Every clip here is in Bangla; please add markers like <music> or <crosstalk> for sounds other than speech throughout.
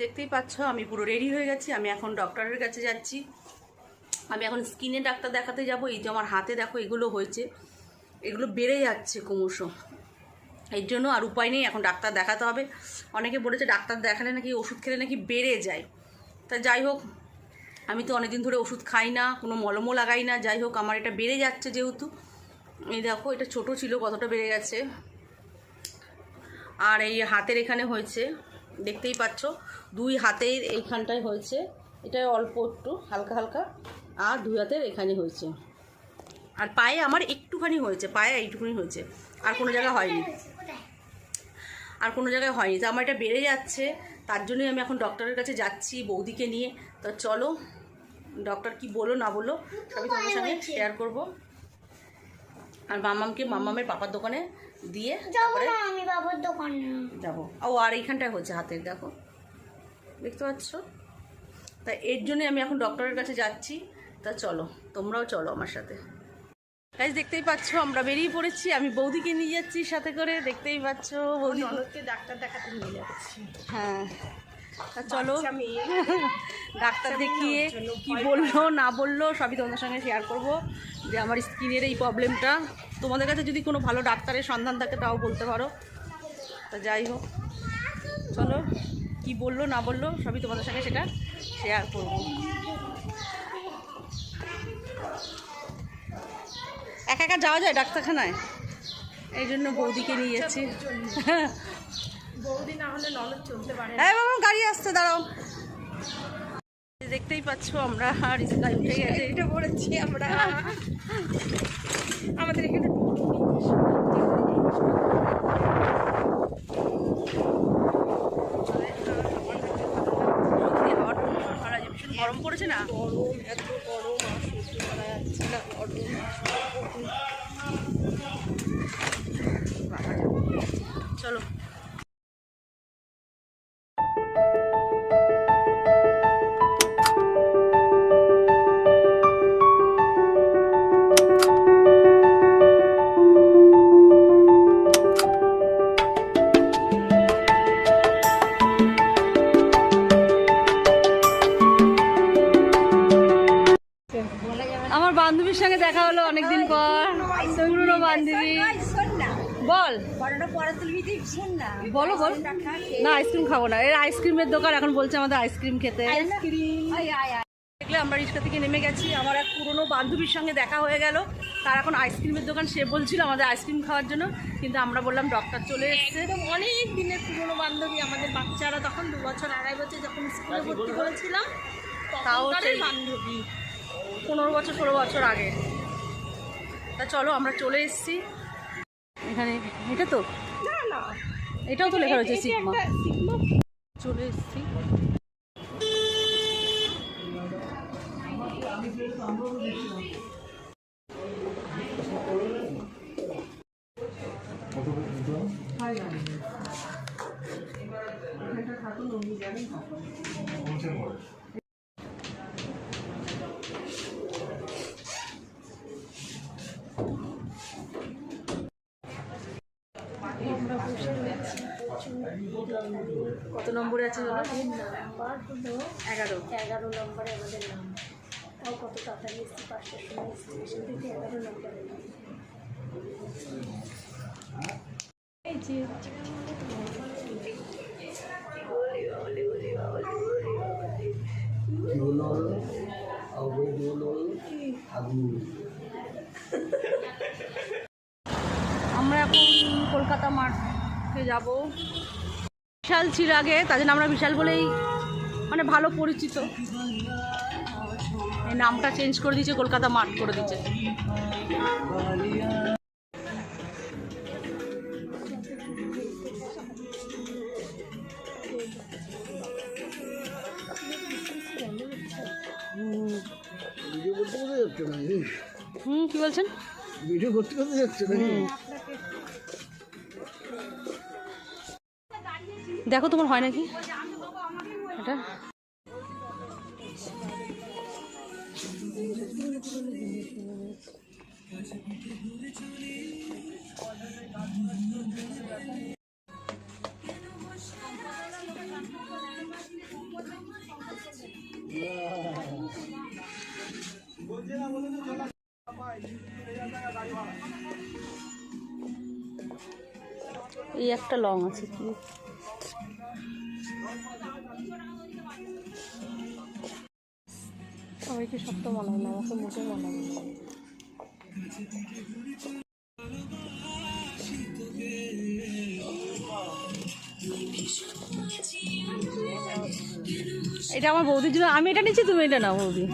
দেখতেই পাচ্ছ, আমি পুরো রেডি হয়ে গেছি, আমি এখন ডক্টরের কাছে যাচ্ছি। আমি এখন স্কিনে ডাক্তার দেখাতে যাব, এই যে আমার হাতে দেখো এগুলো হয়েছে। এগুলো বেড়ে যাচ্ছে ক্রমশ। এর জন্য আর উপায় নেই, এখন ডাক্তার দেখাতে হবে। অনেকে বলেছে ডাক্তার দেখালে নাকি ওষুধ খেলে নাকি বেড়ে যায়। তা যাই হোক, আমি তো অনেকদিন ধরে ওষুধ খাই না, কোনো মলমও লাগাই না। যাই হোক, আমার এটা বেড়ে যাচ্ছে যেহেতু। এই দেখো, এটা ছোট ছিল, কতটা বেড়ে গেছে। আর এই হাতের এখানে হয়েছে দেখতেই পাচ্ছ দুই হাতের এইখানটায় হয়েছে। এটা অল্প একটু হালকা হালকা আর দুই হাতের এখানে হয়েছে। আর পায়ে আমার একটুখানি হয়েছে পায়ে এইটুকুনি হয়েছে। আর কোনো জায়গায় হয়নি। আর কোনো জায়গায় হয়নি। তো আমার এটা বেড়ে যাচ্ছে তার জন্যই আমি এখন ডক্টরের কাছে যাচ্ছি বৌদিকে নিয়ে। তো চলো ডক্টর কি বলো না বলো সবই তোমার সঙ্গে শেয়ার করব। আর মামামকে মামামের পাপার দোকানে দিয়ে যাব না আমি বাবার দোকানে যাব। ও আর এইখানটায় হচ্ছে হাতের দেখো। দেখতে পাচ্ছ? তা এর জন্যে আমি এখন ডক্টরের কাছে যাচ্ছি। তা চলো তোমরাও চলো আমার সাথে। গাইজ দেখতেই পাচ্ছ আমরা বেরিয়ে পড়েছি। আমি বৌদিকে নিয়ে যাচ্ছি সাথে করে। দেখতেই পাচ্ছ বৌদি ডাক্তার দেখাতে নিয়ে যাচ্ছি। হ্যাঁ। তা চলো। <laughs> ডাক্তার দেখিয়ে কি বলল না বলল সবই তোমাদের সঙ্গে শেয়ার করব। যে আমার স্কিনের এই প্রবলেমটা তোমাদের কাছে যদি কোনো ভালো ডাক্তারের সন্ধান থাকে তাও বলতে পারো। তা যাই হোক চলো কি বলল না বলল সবই তোমাদের সঙ্গে সেটা শেয়ার করব। একা একা যাওয়া যায় ডাক্তারখানায়? এই জন্য বৌদিকে নিয়ে যাচ্ছি বৌদি না হলে ননদ চলতে পারে হ্যাঁ বাবা গাড়ি আসছে দাঁড়াও। দেখতেই পাচ্ছ আমরা রিস্কায় উঠে গেছে। <laughs> এটা পড়েছি আমরা। আমাদের এখানে গরম পড়েছে না? গরম এত দেখা হলো অনেকদিন পর। পুরনো বান্ধবী। বল। বলো বল। না আইসক্রিম খাব না। এর আইসক্রিমের দোকান এখন বলছে আমাদের আইসক্রিম খেতে। দেখলে আমরা রিক্সা থেকে নেমে গেছি। আমার এক পুরনো বান্ধবীর সঙ্গে দেখা হয়ে গেল। তার এখন আইসক্রিমের দোকান। সে বলছিল আমাদের আইসক্রিম খাওয়ার জন্য। কিন্তু আমরা বললাম ডক্টর চলে এসছে। অনেক দিনের পুরনো বান্ধবী। আমাদের বাচ্চারা তখন দু বছর আড়াই বছর যখন স্কুলে ভর্তি করেছিলাম তাও বান্ধবী। পনেরো বছর ষোলো বছর আগে। তা চলো আমরা চলে এসছি। এখানে এটা তো? না না। এটাও তো লেখা রয়েছে এটা সিগমা। একটা সিগমা। চলে এসেছি। কত নম্বরে আছে বলো? নাম্বার হলো এগারো। এগারো নম্বরে আমাদের নাম তাও কত তাড়াতাড়ি এসছি পাঁচটার সময় স্টেশন থেকে এগারো নম্বরে। এই যে আমরা এখন কলকাতা মাঠে যাব। বিশাল ছিল আগে তার জন্য আমরা বিশাল বলেই মানে ভালো পরিচিত। এই নামটা চেঞ্জ করে দিয়েছে কলকাতা মাঠ করে দিয়েছে। হুম কি বলছেন? ভিডিও করতে করতে যাচ্ছে দেখো তোমার হয় নাকি? এটা? এই একটা লং আছে কি? সবাইকে সব তো মনে হয় না, আমাকে মোটেও মনে হয় এটা আমার বৌদির জন্য, আমি এটা নিচ্ছি, তুমি এটা নাও বৌদি।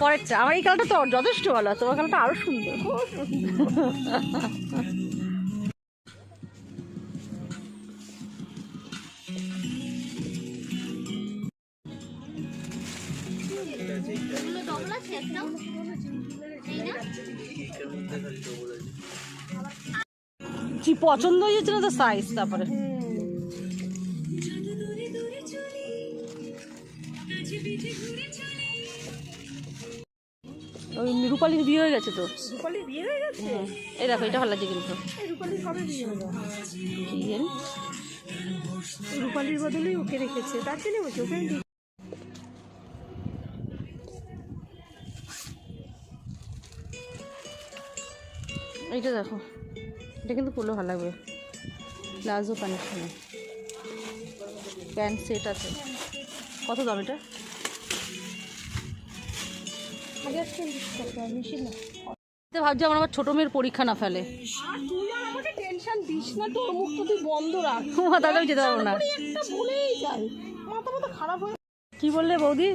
পরেরটা, আমার এই কালারটা তো যথেষ্ট ভালো, তোমার কালারটা আরও সুন্দর। কি পছন্দ হয়েছে না তো সাইজ তারপরে? ওই রূপালির বিয়ে হয়ে গেছে তো? রূপালি বিয়ে হয়ে গেছে? হুম। এই দেখো এটা ভালো লাগছে কিন্তু। এই কবে বিয়ে হলো? কি রূপালির বদলেই ওকে রেখেছে। তার জন্য বলছি ওকে এইটা দেখো এটা কিন্তু পরলে ভালো লাগবে। প্লাজো প্যান্ট সঙ্গে প্যান্ট সেট আছে। কত দাম এটা? ভাবছি আমার আবার ছোটো মেয়ের পরীক্ষা না ফেলে। আর তুই আর আমাকে টেনশন দিস না তোর মুখ তো তুই বন্ধ রাখ। <laughs> তাহলে আমি যেতে পারব না। ভুলেই যাই। মাথা মাথা খারাপ হয়ে কি বললে বৌদি?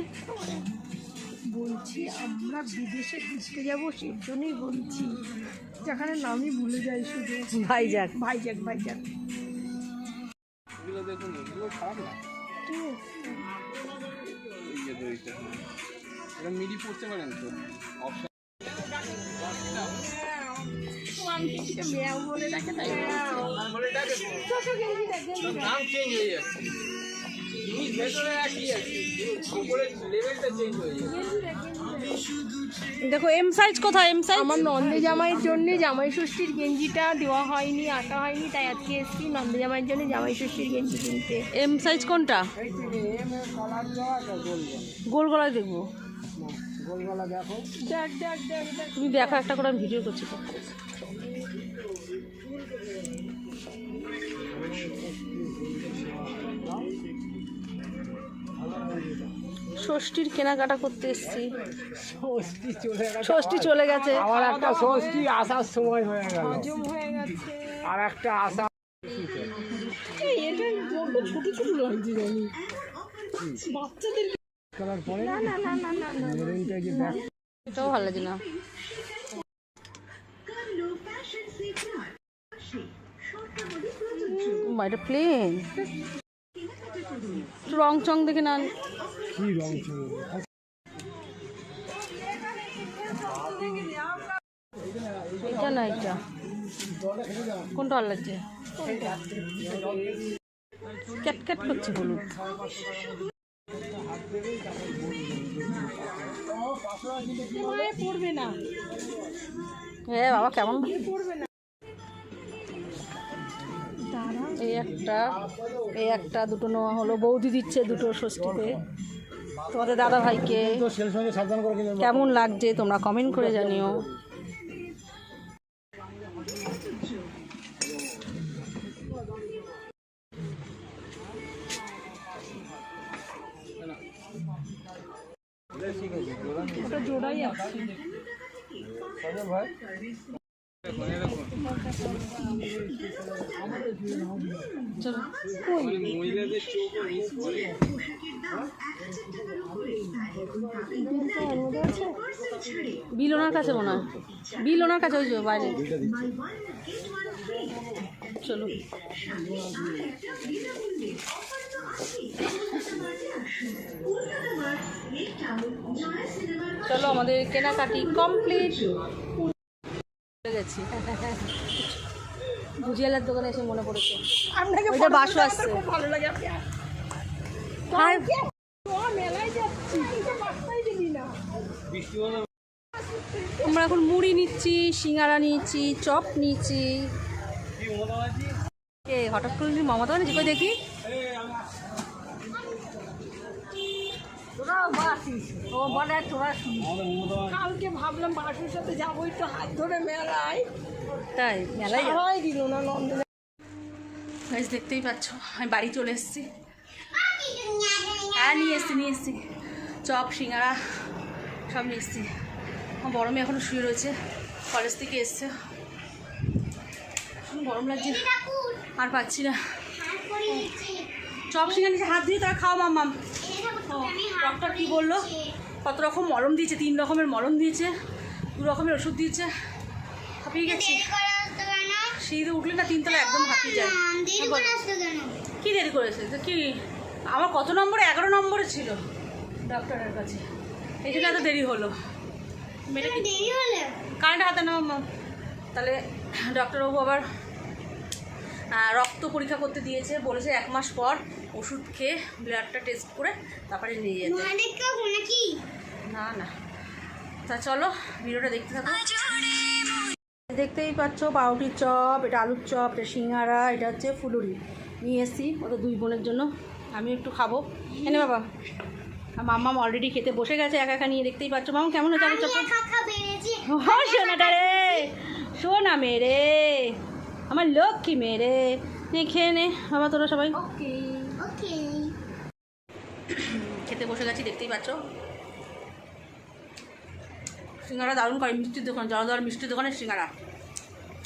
বলছি আমরা বিদেশে ঘুরতে যাব সেই জন্যই বলছি। যেখানে নামই ভুলে যাই শুধু। ভাইজাক। ভাইজাক এটা মিডি পড়তে পারেন তো বলে ডাকে তাই নাম চেঞ্জ হয়ে যাচ্ছে। দেখো এম সাইজ কোথায়? এম সাইজ আমার নন্দে জামাইয়ের জন্য জামাই ষষ্ঠীর গেঞ্জিটা দেওয়া হয়নি আটা হয়নি তাই আজকে এসেছি নন্দে জামাইয়ের জন্য জামাই ষষ্ঠীর গেঞ্জি কিনতে। এম সাইজ কোনটা? গোল গলায় দেখব। দেখ দেখ দেখ দেখ তুমি দেখো একটা করে আমি ভিডিও করছি। ষষ্ঠীর কেনাকাটা করতে এসেছি। ষষ্ঠী চলে গেছে। ষষ্ঠী চলে গেছে। আমার একটা ষষ্ঠী আসার সময় হয়ে গেল। হয়ে আর একটা আসা এই এটা বড্ড ছোট ছোট লাগছে জানি। বাচ্চাদের না না না না না না। মেরুনটা যে ব্যাগ এটাও ভালো লাগছে না। এটা প্লেন রং চং দেখে না কি রং এটা কোনটা লাগছে? ক্যাট ক্যাট করছে হলুদ। পড়বে না হ্যাঁ বাবা, কেমন? এই একটা এই একটা, দুটো নেওয়া হলো, বৌদি দিচ্ছে দুটো ষষ্ঠীতে। তোমাদের দাদা ভাইকে কেমন লাগছে তোমরা কমেন্ট করে জানিও। জোড়াই আছে। চলো মহিলাদের চোখ মিস করে বিল ওনার কাছে মনে হয়। বিল ওনার কাছে ওই বাইরে। চলো। চলো, আমাদের কেনাকাটি কমপ্লিট গেছি। ভুজিয়ালার দোকানে এসে মনে পড়েছে। আপনাকে ওইটা বাসু আসছে। খুব ভালো লাগে আপনি হাই। মেলায় যাচ্ছি তুই তো পাত্তাই দিবি না। আমরা এখন মুড়ি নিচ্ছি সিঙ্গারা নিচ্ছি চপ নিচ্ছি। কি এ হঠাৎ করে যদি মমতা বানিয়েছি কই দেখি? বাসিস ও বলে তোরা কালকে ভাবলাম বাসুর সাথে যাব একটু হাত ধরে মেলায়। তাই মেলায় হয় দিল না নন্দনে। গাইজ দেখতেই পাচ্ছ আমি বাড়ি চলে এসেছি। হ্যাঁ নিয়ে এসছি নিয়ে এসছি। চপ সিঙ্গারা সব নিয়ে এসছি। আমার বড় মেয়ে এখনও শুয়ে রয়েছে কলেজ থেকে এসছে। গরম লাগছে। আর পাচ্ছি না। চপ সিঙ্গারা নিচে হাত দিয়ে তারা খাও মাম্মাম। ও ডক্টর কি বলল? কত রকম মলম দিয়েছে? তিন রকমের মলম দিয়েছে দু রকমের ওষুধ দিয়েছে হাঁপিয়ে গেছি। সিঁড়িতে উঠলে না তিনতলা একদম হাঁপিয়ে যায়। হ্যাঁ, কি দেরি করেছে তো কি? আমার কত নম্বরে? এগারো নম্বরে ছিল ডক্টরের কাছে। এই জন্য এত দেরি হলো। কারেন্ট হাতে না মা। তাহলে ডক্টরবাবু আবার রক্ত পরীক্ষা করতে দিয়েছে। বলেছে এক মাস পর ওষুধ খেয়ে ব্লাডটা টেস্ট করে তারপরে নিয়ে যেতে। না না। তা চলো ভিডিওটা দেখতে থাকো। দেখতেই পাচ্ছ পাউটির চপ এটা আলুর চপ এটা সিঙ্গারা এটা হচ্ছে ফুলুরি। নিয়ে এসেছি ওদের দুই বোনের জন্য। আমি একটু খাব। এনে বাবা মাম্মাম অলরেডি খেতে বসে গেছে একা একা নিয়ে দেখতেই পাচ্ছ। মামা কেমন হচ্ছে আলুর চপটা? ও সোনাটা রে! সোনা মেরে! আমার লক্ষ্মী মেরে! নে খেয়ে নে। বাবা তোরা সবাই। খেতে বসে গেছি, দেখতেই পাচ্ছ। সিঙ্গারা দারুণ করে, মিষ্টির দোকান, জলদার মিষ্টির দোকানে সিঙ্গারা।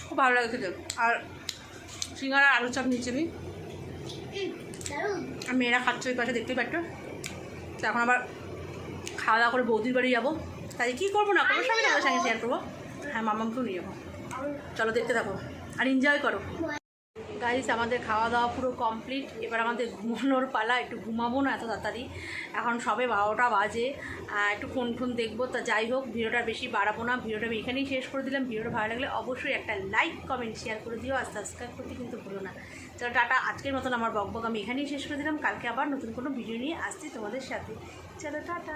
খুব ভালো লাগে খেতে। আর সিঙ্গারা আলু চাপ নিচ্ছি আমি। আর মেয়েরা খাচ্ছে ওই পাশে, দেখতেই পাচ্ছ। তো এখন আবার খাওয়া দাওয়া করে বৌদির বাড়ি যাব। তাই কী করব না করব, সবই তোমাদের সঙ্গে শেয়ার করব। হ্যাঁ মামাকেও নিয়ে যাব। চলো দেখতে থাকো। আর এনজয় করো। গাইস, আমাদের খাওয়া দাওয়া পুরো কমপ্লিট এবার আমাদের ঘুমানোর পালা, একটু ঘুমাবো না এত তাড়াতাড়ি। এখন সবে বারোটা বাজে একটু ফোন ফোন দেখব। তা যাই হোক, ভিডিওটা বেশি বাড়াবো না। ভিডিওটা আমি এখানেই শেষ করে দিলাম। ভিডিওটা ভালো লাগলে অবশ্যই একটা লাইক কমেন্ট শেয়ার করে দিও। আর সাবস্ক্রাইব করতে কিন্তু ভুলো না। চলো টাটা, আজকের মতন আমার বকবক আমি এখানেই শেষ করে দিলাম। কালকে আবার নতুন কোনো ভিডিও নিয়ে আসছি তোমাদের সাথে। চলো, টাটা।